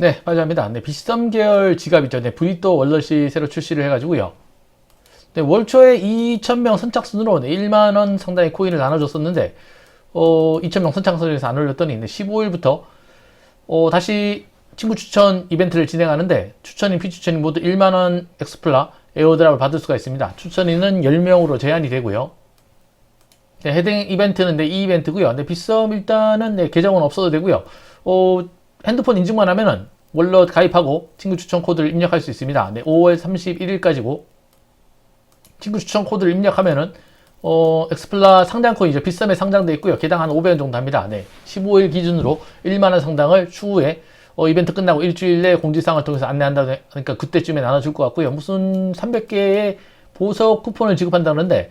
네, 맞아합니다. 네, 비썸 계열 지갑이죠. 네, 브리또 월렛이 새로 출시를 해가지고요. 네, 월 초에 2,000명 선착순으로 네, 1만원 상당의 코인을 나눠줬었는데, 어, 2,000명 선착순에서 안 올렸더니, 네, 15일부터, 어, 다시 친구 추천 이벤트를 진행하는데, 추천인, 피추천인 모두 1만원 엑스플라 에어드랍을 받을 수가 있습니다. 추천인은 10명으로 제한이 되고요. 네, 해당 이벤트는 네, 이 이벤트고요. 네, 비썸 일단은 네, 계정은 없어도 되고요. 어, 핸드폰 인증만 하면은 월넛 가입하고 친구 추천 코드를 입력할 수 있습니다. 네, 5월 31일까지고 친구 추천 코드를 입력하면은 어, 엑스플라 상장 코인이죠. 비썸에 상장돼 있고요. 개당 한 500원 정도 합니다. 네, 15일 기준으로 1만 원 상당을 추후에 어, 이벤트 끝나고 일주일 내에 공지사항을 통해서 안내한다. 그러니까 그때쯤에 나눠 줄 것 같고요. 무슨 300개의 보석 쿠폰을 지급한다는데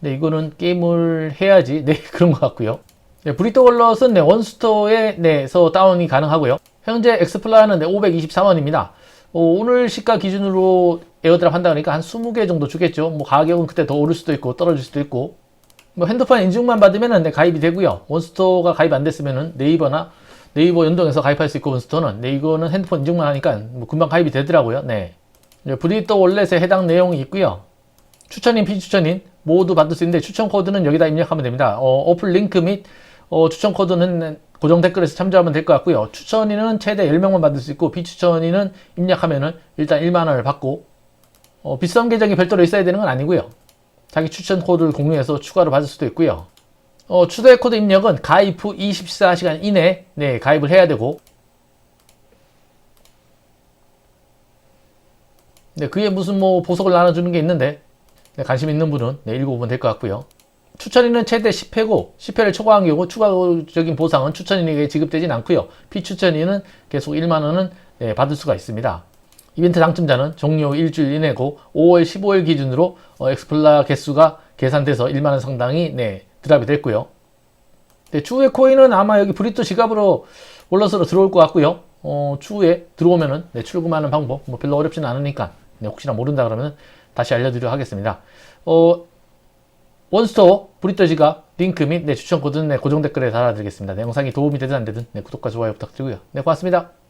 네, 이거는 게임을 해야지. 네, 그런 것 같고요. 네, 브리또 월럿은 네, 원스토어에 네서 다운이 가능하고요. 현재 엑스플라는 네, 524원입니다. 어, 오늘 시가 기준으로 에어드랍 한다 그러니까 한 20개 정도 주겠죠. 뭐 가격은 그때 더 오를 수도 있고 떨어질 수도 있고. 뭐 핸드폰 인증만 받으면은 네, 가입이 되고요. 원스토어가 가입 안 됐으면은 네이버나 네이버 연동해서 가입할 수 있고 원스토어는 네 이거는 핸드폰 인증만 하니까 뭐 금방 가입이 되더라고요. 네. 네, 브리또 월렛에 해당 내용이 있고요. 추천인, 비추천인 모두 받을 수 있는데 추천 코드는 여기다 입력하면 됩니다. 어, 어플 링크 및 어, 추천 코드는 고정 댓글에서 참조하면 될 것 같고요. 추천인은 최대 10명만 받을 수 있고 비추천인은 입력하면은 일단 1만 원을 받고 어, 비썸 계정이 별도로 있어야 되는 건 아니고요. 자기 추천 코드를 공유해서 추가로 받을 수도 있고요. 어, 추대 코드 입력은 가입 후 24시간 이내에 네, 가입을 해야 되고 네, 그게 무슨 뭐 보석을 나눠주는 게 있는데 네, 관심 있는 분은 네, 읽어보면 될 것 같고요. 추천인은 최대 10회고 10회를 초과한 경우 추가적인 보상은 추천인에게 지급되진 않고요. 피추천인은 계속 1만 원은 네, 받을 수가 있습니다. 이벤트 당첨자는 종료 일주일 이내고 5월 15일 기준으로 어, 엑스플라 개수가 계산돼서 1만 원 상당이 네, 드랍이 됐고요. 네, 추후에 코인은 아마 여기 브리또 지갑으로 월러스로 들어올 것 같고요. 어, 추후에 들어오면은 네, 출금하는 방법 뭐 별로 어렵지는 않으니까 네, 혹시나 모른다 그러면 다시 알려드리도록 하겠습니다. 어, 원스토어 브리또 지갑 링크 및 네, 추천 코드는 네, 고정 댓글에 달아드리겠습니다. 네, 영상이 도움이 되든 안 되든 네, 구독과 좋아요 부탁드리고요. 네, 고맙습니다.